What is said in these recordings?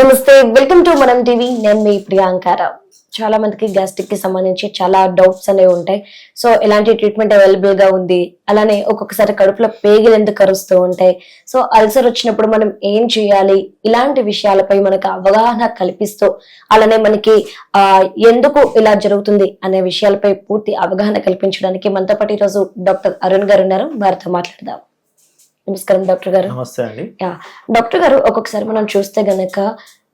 నమస్తే welcome to మనం TV. నేను మీ ప్రియాంకారావు చాలా మందికి గ్యాస్ట్రిక్కి సంబంధించి చాలా డౌట్స్ అనేవి ఉంటాయి. సో ఎలాంటి ట్రీట్మెంట్ అవైలబుల్గా ఉంది? అలానే ఒక్కొక్కసారి కడుపులో పేగులు ఎందుకు కరుస్తూ ఉంటాయి? సో అల్సర్ వచ్చినప్పుడు మనం ఏం చేయాలి? ఇలాంటి విషయాలపై మనకు అవగాహన కల్పిస్తూ అలానే మనకి ఆ ఎందుకు ఇలా జరుగుతుంది అనే విషయాలపై పూర్తి అవగాహన కల్పించడానికి మనతో పాటు ఈరోజు డాక్టర్ అరుణ్ గారు ఉన్నారు. వారితో మాట్లాడదాం. నమస్కారం డాక్టర్ గారు. నమస్తే అండి. డాక్టర్ గారు ఒక్కొక్కసారి మనం చూస్తే గనక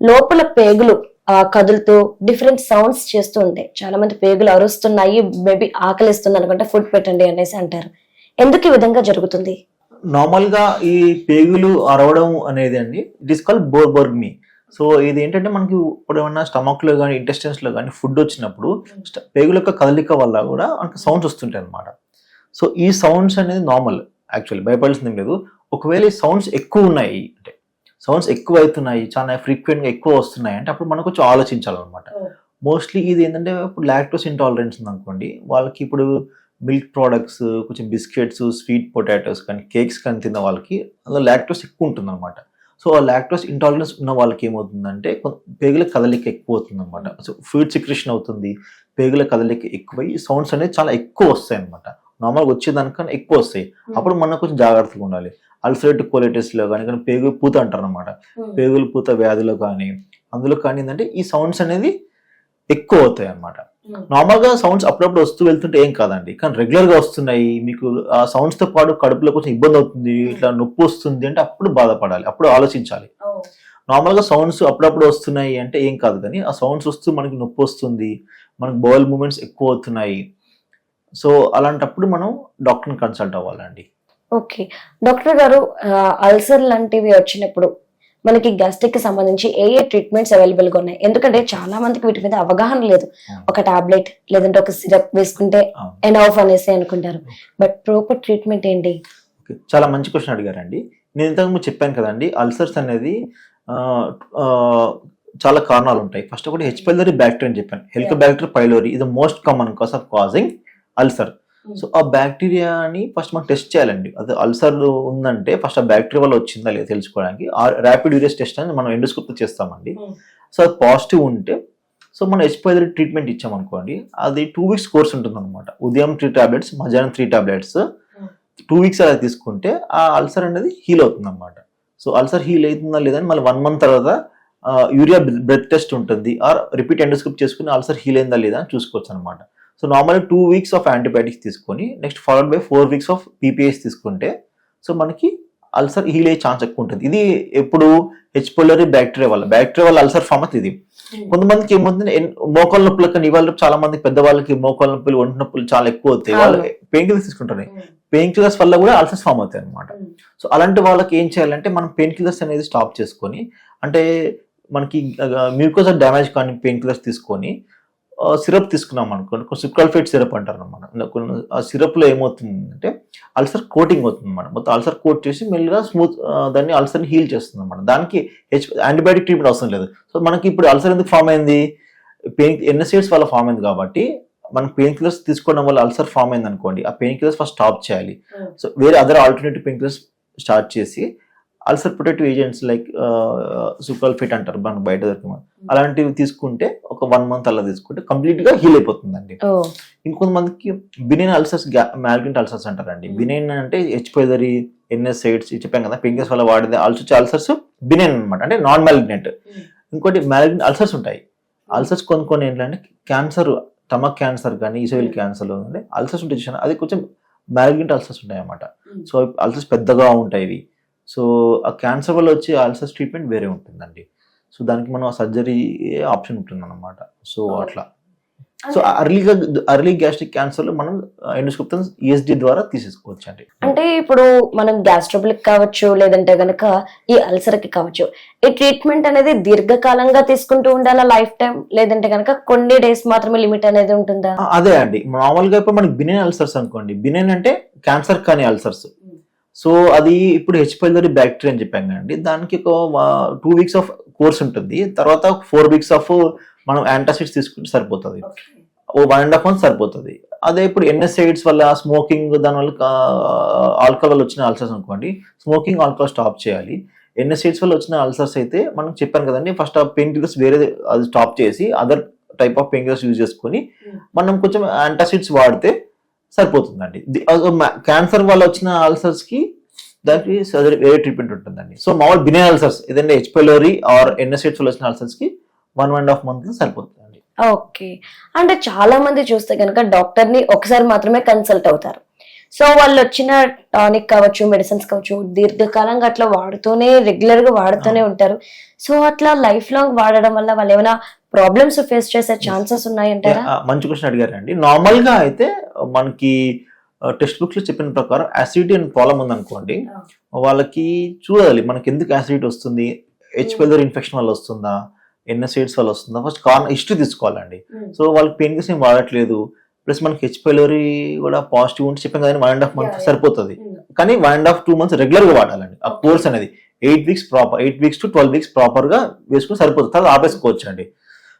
లోపల పేగులు ఆ, కదులుతూ డిఫరెంట్ సౌండ్స్ చేస్తూ ఉంటాయి. చాలా మంది పేగులు అరుస్తున్నాయి మేబీ ఆకలిస్తుంది అనుకుంటే ఫుడ్ పెట్టండి అనేసి అంటారు. ఎందుకు ఈ విధంగా జరుగుతుంది? నార్మల్గా ఈ పేగులు అరవడం అనేది అండి it is call borborygmi so ఇది ఏంటంటే మనకి ఇప్పుడు ఏమన్నా స్టమక్లో కానీ ఇంటెస్టైన్స్లో కానీ ఫుడ్ వచ్చినప్పుడు స్ట్- పేగుల యొక్క కదలిక వల్ల కూడా మనకి సౌండ్స్ వస్తుంటాయి అనమాట సో ఈ సౌండ్స్ అనేది నార్మల్ యాక్చువల్లీ భయపడాల్సింది లేదు. ఒకవేళ ఈ సౌండ్స్ ఎక్కువ ఉన్నాయి అంటే సౌండ్స్ ఎక్కువ అవుతున్నాయి చాలా frequent గా ఎక్కువ వస్తున్నాయి అంటే అప్పుడు మనం కొంచెం ఆలోచించాలన్నమాట మోస్ట్లీ ఇది ఏంటంటే ఇప్పుడు లాక్టోస్ ఇంటాలరెన్స్ ఉంది అనుకోండి. వాళ్ళకి ఇప్పుడు మిల్క్ ప్రోడక్ట్స్ కొంచెం బిస్కెట్స్ స్వీట్ పొటాటోస్ కానీ కేక్స్ కానీ తిన్న వాళ్ళకి అందులో లాక్టోస్ ఎక్కువ ఉంటుంది అనమాట సో ఆ లాక్టోస్ ఇంటాలరెన్స్ ఉన్న వాళ్ళకి ఏమవుతుందంటే పేగుల కదలిక ఎక్కువ అవుతుంది అనమాట సో ఫుడ్ సిక్రేషన్ అవుతుంది పేగుల కదలిక ఎక్కువై సౌండ్స్ అనేది చాలా ఎక్కువ వస్తాయి అనమాట నార్మల్గా వచ్చేదానికన్నా ఎక్కువ వస్తాయి. అప్పుడు మనం కొంచెం జాగ్రత్తగా ఉండాలి. అల్సరేటివ్ కోలైటిస్లో కానీ కానీ పేగు పూత అంటారు అనమాట పేగుల పూత వ్యాధిలో కానీ అందులో కానీ ఏంటంటే ఈ సౌండ్స్ అనేది ఎక్కువ అవుతాయి అన్నమాట. నార్మల్గా సౌండ్స్ అప్పుడప్పుడు వస్తూ వెళ్తుంటే ఏం కాదండి. కానీ రెగ్యులర్గా వస్తున్నాయి. మీకు ఆ సౌండ్స్తో పాటు కడుపులో కొంచెం ఇబ్బంది అవుతుంది ఇట్లా నొప్పి వస్తుంది అంటే అప్పుడు బాధపడాలి అప్పుడు ఆలోచించాలి. నార్మల్గా సౌండ్స్ అప్పుడప్పుడు వస్తున్నాయి అంటే ఏం కాదు కానీ ఆ సౌండ్స్ వస్తూ మనకి నొప్పి వస్తుంది మనకి బౌల్ మూమెంట్స్ ఎక్కువ అవుతున్నాయి. సో అలాంటప్పుడు మనం డాక్టర్ని కన్సల్ట్ అవ్వాలండి. ఓకే. డాక్టర్ గారు అల్సర్ లాంటివి వచ్చినప్పుడు మనకి గ్యాస్ట్రిక్కి సంబంధించి ఏ ఏ ట్రీట్మెంట్స్ అవైలబుల్గా ఉన్నాయి? ఎందుకంటే చాలా మందికి వీటి మీద అవగాహన లేదు. ఒక టాబ్లెట్ లేదంటే ఒక సిరప్ వేసుకుంటే. ఎండ్ ఆఫ్ అనేసి అనుకుంటారు. బట్ ప్రాపర్ ట్రీట్మెంట్ ఏంటి. చాలా మంచి క్వశ్చన్ అడిగారండి. నేను ఇంతకు ముందు చెప్పాను కదండి అల్సర్స్ అనేది చాలా కారణాలు ఉంటాయి. ఫస్ట్ ఒకటి హెచ్ పైలరీ బ్యాక్టీరియా అని చెప్పాను. హెలికోబ్యాక్టర్ పైలోరీ ఇది most common cause of causing ulcer. So ఆ బ్యాక్టీరియాని ఫస్ట్ మనం టెస్ట్ చేయాలండి. అది అల్సర్ ఉందంటే ఫస్ట్ ఆ బ్యాక్టీరియా వల్ల వచ్చిందా లేదా తెలుసుకోవడానికి. ర్యాపిడ్ యూరియస్ టెస్ట్ అని మనం ఎండోస్కోప్ చేస్తామండి. సో అది పాజిటివ్ ఉంటే సో మనం పైలరీ ట్రీట్మెంట్ ఇచ్చామనుకోండి అది టూ వీక్స్ కోర్స్ ఉంటుంది అనమాట ఉదయం త్రీ టాబ్లెట్స్ మధ్యాహ్నం త్రీ టాబ్లెట్స్. టూ వీక్స్ అలా తీసుకుంటే ఆ అల్సర్ అనేది హీల్ అవుతుంది అనమాట సో అల్సర్ హీల్ అవుతుందా లేదని మళ్ళీ వన్ మంత్ తర్వాత యూరియా బ్లడ్ టెస్ట్ ఉంటుంది. ఆర్ రిపీట్ ఎండోస్కోప్ చేసుకుని అల్సర్ హీల్ అయిందా లేదా అని చూసుకోవచ్చు అనమాట so normal two weeks of antibiotics తీసుకొని next followed by four weeks of PPIs తీసుకుంటే సో మనకి అల్సర్ హీల్ అయ్యే ఛాన్స్ ఎక్కువ ఉంటుంది. ఇది ఎప్పుడు హెచ్ పొలరీ బ్యాక్టీరియా వల్ల బ్యాక్టీరియా వల్ల అల్సర్ ఫామ్ అవుతుంది ఇది. కొంతమందికి ఏమవుతుంది మోకాళ్ళ నొప్పులు కానీ ఇవాళ చాలా మంది పెద్దవాళ్ళకి మోకాళ్ళ నొప్పులు ఒంటి నొప్పులు చాలా ఎక్కువ అవుతాయి. వాళ్ళు పెయిన్ కిల్లర్స్ తీసుకుంటారు పెయిన్ కిల్లర్స్ వల్ల కూడా అల్సర్స్ ఫామ్ అవుతాయి అనమాట సో అలాంటి వాళ్ళకి ఏం చేయాలంటే మనం పెయిన్ కిల్లర్స్ అనేది స్టాప్ చేసుకొని అంటే మనకి మ్యూకోజా డ్యామేజ్ కానీ పెయిన్ కిల్లర్స్ తీసుకొని సిరప్ తీసుకున్నాం అనుకోండి. సిక్రాల్ఫేట్ సిరప్ అంటారు అనమాట. ఆ సిరప్లో ఏమవుతుందంటే అల్సర్ కోటింగ్ అవుతుంది అనమాట. మొత్తం అల్సర్ కోట్ చేసి మెల్లిగా స్మూత్ దాన్ని అల్సర్ హీల్ చేస్తుంది అనమాట. దానికి హెచ్ యాంటీబయాటిక్ ట్రీట్మెంట్ అవసరం లేదు. సో మనకి ఇప్పుడు అల్సర్ ఎందుకు ఫామ్ అయింది? పెయిన్ ఎన్ఎస్ఐడ్స్ వల్ల ఫామ్ అయింది కాబట్టి మనం పెయిన్ కిల్లర్స్ తీసుకోవడం వల్ల అల్సర్ ఫామ్ అయింది అనుకోండి ఆ పెయిన్ కిల్లర్స్ ఫస్ట్ స్టాప్ చేయాలి. సో వేరే other alternative pain killers start చేసి అల్సర్ ప్రొటెక్టివ్ ఏజెంట్స్ లైక్ ఫిట్ అంటారు మనకు బయట దొరికిన అలాంటివి తీసుకుంటే ఒక వన్ మంత్ అలా తీసుకుంటే కంప్లీట్గా హీల్ అయిపోతుందండి. ఇంకొంతమందికి బినైన్ అల్సర్స్ మ్యాల్గ్రెంట్ అల్సర్స్ అంటారండి. Hmm. బినైన్ అంటే హెచ్ పైదరి ఎన్ఎస్ఐడ్స్ చెప్పాం కదా పింగస్ వల్ల వాడేది అల్సర్ అల్సర్స్ బినైన్ అనమాట అంటే నాన్ మ్యాలిగ్నెంట్ ఇంకోటి మ్యాలిగ్నెంట్ అల్సర్స్ ఉంటాయి. అల్సర్స్ కొన్ని కొన్ని ఏంటంటే క్యాన్సర్ స్టమక్ క్యాన్సర్ కానీ ఈసోయిల్ క్యాన్సర్ అంటే అల్సర్స్ ఉంటాయి అది కొంచెం మ్యాలిగ్నెంట్ అల్సర్స్ ఉంటాయి అన్నమాట సో అల్సర్స్ పెద్దగా ఉంటాయి ఇవి. సో ఆ క్యాన్సర్ వల్ల వచ్చే అల్సర్స్ ట్రీట్మెంట్ వేరే ఉంటుందండి. సో దానికి మనం సర్జరీ ఆప్షన్ ఉంటుంది అనమాట సో. అట్లా. సో అర్లీగా అర్లీ గ్యాస్ట్రిక్ క్యాన్సర్లో మనం ఎండోస్కోప్ ఈఎస్డి ద్వారా తీసేసుకోవచ్చు అండి అంటే ఇప్పుడు మనం గ్యాస్ట్రోబులిక్ కావచ్చు లేదంటే గనక ఈ అల్సర్కి కావచ్చు ఈ ట్రీట్మెంట్ అనేది దీర్ఘకాలంగా తీసుకుంటూ ఉండాలా లైఫ్ టైం లేదంటే గనక కొన్ని డేస్ మాత్రమే లిమిట్ అనేది ఉంటుందా? అదే అండి. మామూలుగా ఇప్పుడు మనకి బినైన్ అల్సర్స్ అనుకోండి. బినైన్ అంటే క్యాన్సర్ కానీ అల్సర్స్ సో అది ఇప్పుడు హెచ్ పైలరీ బ్యాక్టీరియా అని చెప్పాం కదండి. దానికి ఒక టూ వీక్స్ ఆఫ్ కోర్స్ ఉంటుంది. తర్వాత ఫోర్ వీక్స్ ఆఫ్ మనం యాంటాసిడ్స్ తీసుకుంటే సరిపోతుంది. ఓ వన్ అండ్ హాఫ్ మంత్ సరిపోతుంది. అదే ఇప్పుడు ఎన్ఎస్ఐడ్స్ వల్ల స్మోకింగ్ దాని వల్ల ఆల్కహాల్ వచ్చిన అల్సర్స్ అనుకోండి. స్మోకింగ్ ఆల్కహాల్ స్టాప్ చేయాలి. ఎన్ఎస్ఐడ్స్ వల్ల వచ్చిన అల్సర్స్ అయితే మనం చెప్పాను కదండి ఫస్ట్ ఆ పెయిన్ కిల్లర్స్ వేరే అది స్టాప్ చేసి other type of pain killers use చేసుకొని మనం కొంచెం యాంటాసిడ్స్ వాడితే సరిపోతుందండి. క్యాన్సర్ వల్ల వచ్చిన అల్సర్స్కి దానికి సర్జరీ వేరే ట్రీట్మెంట్ ఉంటుందండి. సో మామూలు బినైన్ అల్సర్స్ ఏదంటే హెచ్పెలోరీ ఆర్ ఎన్ఎస్ఎట్స్ వచ్చిన అల్సర్స్కి వన్ అండ్ హాఫ్ మంత్ సరిపోతుందండి. ఓకే. అంటే చాలా మంది చూస్తే కనుక డాక్టర్ని ఒకసారి మాత్రమే కన్సల్ట్ అవుతారు. సో వాళ్ళు వచ్చిన టానిక్ కావచ్చు మెడిసిన్స్ కావచ్చు దీర్ఘకాలంగా అట్లా వాడుతూనే రెగ్యులర్గా వాడుతూనే ఉంటారు. సో అట్లా లైఫ్ లాంగ్ వాడడం వల్ల వాళ్ళు ఏమైనా ప్రాబ్లమ్స్ ఫేస్ చేసే ఛాన్సెస్ ఉన్నాయంటారా? మంచి క్వశ్చన్ అడిగారండి. నార్మల్గా అయితే మనకి టెక్స్ట్ బుక్స్లో చెప్పిన ప్రకారం యాసిడిటీ అని ప్రాబ్లం ఉందనుకోండి వాళ్ళకి చూడాలి మనకి ఎందుకు యాసిడిటీ వస్తుంది? హెచ్ పైలర్ ఇన్ఫెక్షన్ వల్ల వస్తుందా? ఎన్ఎస్ఐడ్స్ వల్ల వస్తుందా? ఫస్ట్ కారణం హిస్టరీ తీసుకోవాలండి. సో వాళ్ళకి పెయిన్ కిల్స్ ఏం వాడట్లేదు. ప్లస్ మనకి హెచ్ పైలోరీ కూడా పాజిటివ్ ఉంటే చెప్పాం కదా వన్ అండ్ హాఫ్ మంత్ సరిపోతుంది. కానీ one and half two months రెగ్యులర్గా వాడాలండి. ఆ కోర్స్ అనేది eight weeks proper eight weeks to twelve weeks ప్రాపర్గా వేసుకుని సరిపోతుంది. తర్వాత ఆపేసుకోవచ్చు అండి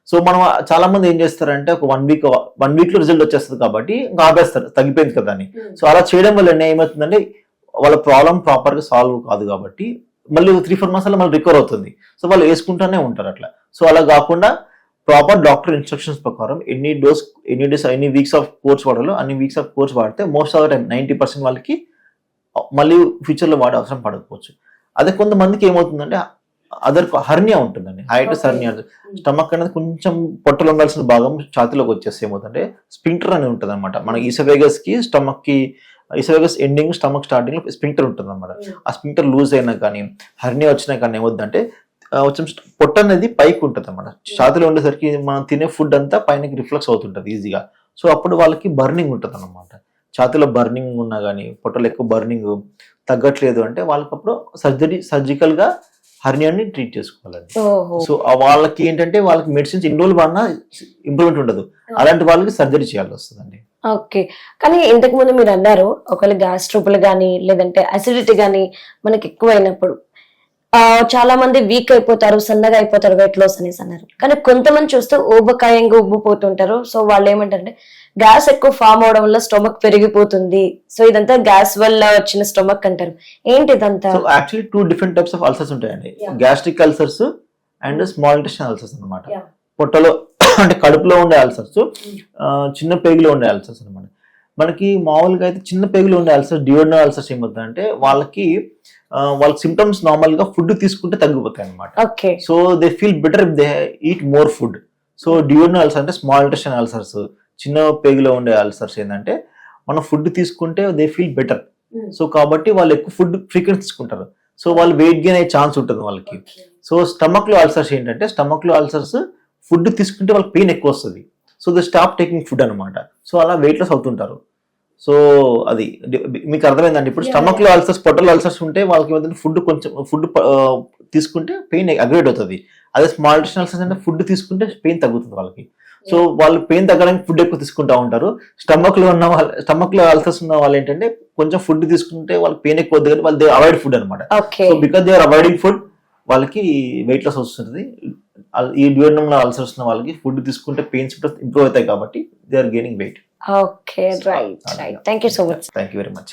సో మనం చాలా మంది ఏం చేస్తారంటే ఒక వన్ వీక్ వన్ వీక్లో రిజల్ట్ వచ్చేస్తుంది కాబట్టి ఇంకా ఆపేస్తారు తగ్గిపోయింది కదా అని. Hmm. సో అలా చేయడం వల్ల ఏమవుతుందంటే వాళ్ళ ప్రాబ్లం ప్రాపర్గా సాల్వ్ కాదు కాబట్టి మళ్ళీ త్రీ ఫోర్ మంత్స్ అలా మళ్ళీ రికవర్ అవుతుంది. సో వాళ్ళు వేసుకుంటూనే ఉంటారు అట్లా. సో అలా కాకుండా ప్రాపర్ డాక్టర్ ఇన్స్ట్రక్షన్స్ ప్రకారం ఎన్ని డోస్ ఎన్ని డేస్ ఎన్ని వీక్స్ ఆఫ్ కోర్స్ వాడాలో అన్ని వీక్స్ ఆఫ్ కోర్స్ వాడితే most of the time ninety percent వాళ్ళకి మళ్ళీ future లో వాడే అవసరం పడకపోవచ్చు. అదే కొంతమందికి ఏమవుతుందంటే అదర్ హర్నియా ఉంటుందండి. హైటస్. హర్నియా స్టమక్ అనేది కొంచెం పొట్టలో ఉండాల్సిన భాగం ఛాతీలోకి వచ్చేస్తే ఏమవుతుందంటే స్పింక్టర్ అని ఉంటుంది అనమాట మన ఈసవేగస్కి స్టమక్కి ఈసవేగస్ ఎండింగ్ స్టమక్ స్టార్టింగ్లో స్పింక్టర్ ఉంటుంది అనమాట ఆ స్పింక్టర్ లూజ్ అయినా కానీ హర్నియా వచ్చినా కానీ ఏమవుతుందంటే కొంచెం పొట్ట అనేది పైకి ఉంటుంది అనమాట ఛాతీలో ఉండేసరికి మనం తినే ఫుడ్ అంతా పైనకి రిఫ్లెక్స్ అవుతుంటది ఈజీగా సో అప్పుడు వాళ్ళకి బర్నింగ్ ఉంటుంది అనమాట ఛాతీలో బర్నింగ్ ఉన్నా కానీ పొట్టలో ఎక్కువ బర్నింగ్ తగ్గట్లేదు అంటే వాళ్ళకి అప్పుడు సర్జరీ సర్జికల్గా హర్నియాన్ని ట్రీట్ చేసుకోవాలండి. సో వాళ్ళకి ఏంటంటే వాళ్ళకి మెడిసిన్స్ ఇన్ని రోజులు వాడినా ఇంప్రూవ్మెంట్ ఉండదు. అలాంటి వాళ్ళకి సర్జరీ చేయాల్సి వస్తుందండి. ఓకే. కానీ ఇంతకు ముందు మీరు అన్నారు ఒకవేళ గ్యాస్ ట్రబుల్ కానీ లేదంటే అసిడిటీ కానీ మనకి ఎక్కువైనప్పుడు చాలా మంది వీక్ అయిపోతారు సన్నగా అయిపోతారు వెయిట్ లాస్ అనేసి అన్నారు. కానీ కొంతమంది చూస్తే ఊబకాయంగా ఉబ్బిపోతుంటారు. సో వాళ్ళు ఏమంటారంటే గ్యాస్ ఎక్కువ ఫామ్ అవడం వల్ల స్టొమక్ పెరిగిపోతుంది. సో ఇదంతా గ్యాస్ వల్ల వచ్చిన స్టొమక్ అంటారు. ఏంటి ఇదంతా? Actually two different types of ulcers ఉంటాయండి. Gastric ulcers and small intestine ulcers అన్నమాట. Yeah. పొట్టలో అంటే కడుపులో ఉండే అల్సర్స్ చిన్న పేగులో ఉండే అల్సర్స్ అన్నమాట. మనకి మామూలుగా అయితే చిన్న పేగులో ఉండే అల్సర్స్ డియోడినల్ అల్సర్స్ ఏమవుతుందంటే వాళ్ళకి ఆ, వాళ్ళ సిమ్టమ్స్ నార్మల్గా ఫుడ్ తీసుకుంటే తగ్గిపోతాయి అన్నమాట. Okay. So they feel better if they eat more food so duodenal ulcer అంటే స్మాల్ ఇంటెస్టైన్ అల్సర్స్ చిన్న పేగులో ఉండే అల్సర్స్ ఏంటంటే మనం ఫుడ్ తీసుకుంటే దే ఫీల్ బెటర్ సో కాబట్టి వాళ్ళు ఎక్కువ ఫుడ్ ఫ్రీక్వెంట్ తీసుకుంటారు. సో వాళ్ళు వెయిట్ గెయిన్ అయ్యే ఛాన్స్ ఉంటుంది వాళ్ళకి. సో స్టమక్లో అల్సర్స్ ఏంటంటే స్టమక్లో అల్సర్స్ ఫుడ్ తీసుకుంటే వాళ్ళకి పెయిన్ ఎక్కువ వస్తుంది. So they stop taking food అనమాట సో అలా వెయిట్ లాస్ అవుతుంటారు. సో అది మీకు అర్థమైందండి? ఇప్పుడు స్టమక్లో అల్సర్స్ పొట్టలో అల్సర్స్ ఉంటే వాళ్ళకి ఏమైందంటే ఫుడ్ కొంచెం ఫుడ్ తీసుకుంటే పెయిన్ అగ్రేట్ అవుతుంది. అదే స్మాల్ అల్సర్స్ అంటే ఫుడ్ తీసుకుంటే పెయిన్ తగ్గుతుంది వాళ్ళకి. సో వాళ్ళు పెయిన్ తగ్గడానికి ఫుడ్ ఎక్కువ తీసుకుంటా ఉంటారు. స్టమక్లో ఉన్న వాళ్ళ స్టమక్లో అల్సర్స్ ఉన్న వాళ్ళు ఏంటంటే కొంచెం ఫుడ్ తీసుకుంటే వాళ్ళకి పెయిన్ ఎక్కువ వద్దు కానీ వాళ్ళు దే అవాయిడ్ ఫుడ్ అనమాట so because they are avoiding food వాళ్ళకి వెయిట్ లాస్ వస్తుంది ఈ డ్యూరణం లో అల్సర్స్ ఉన్న వాళ్ళకి ఫుడ్ తీసుకుంటే పెయిన్స్ ఇంప్రూవ్ అవుతాయి కాబట్టి they are gaining weight. Okay right right. Thank you so much thank you very much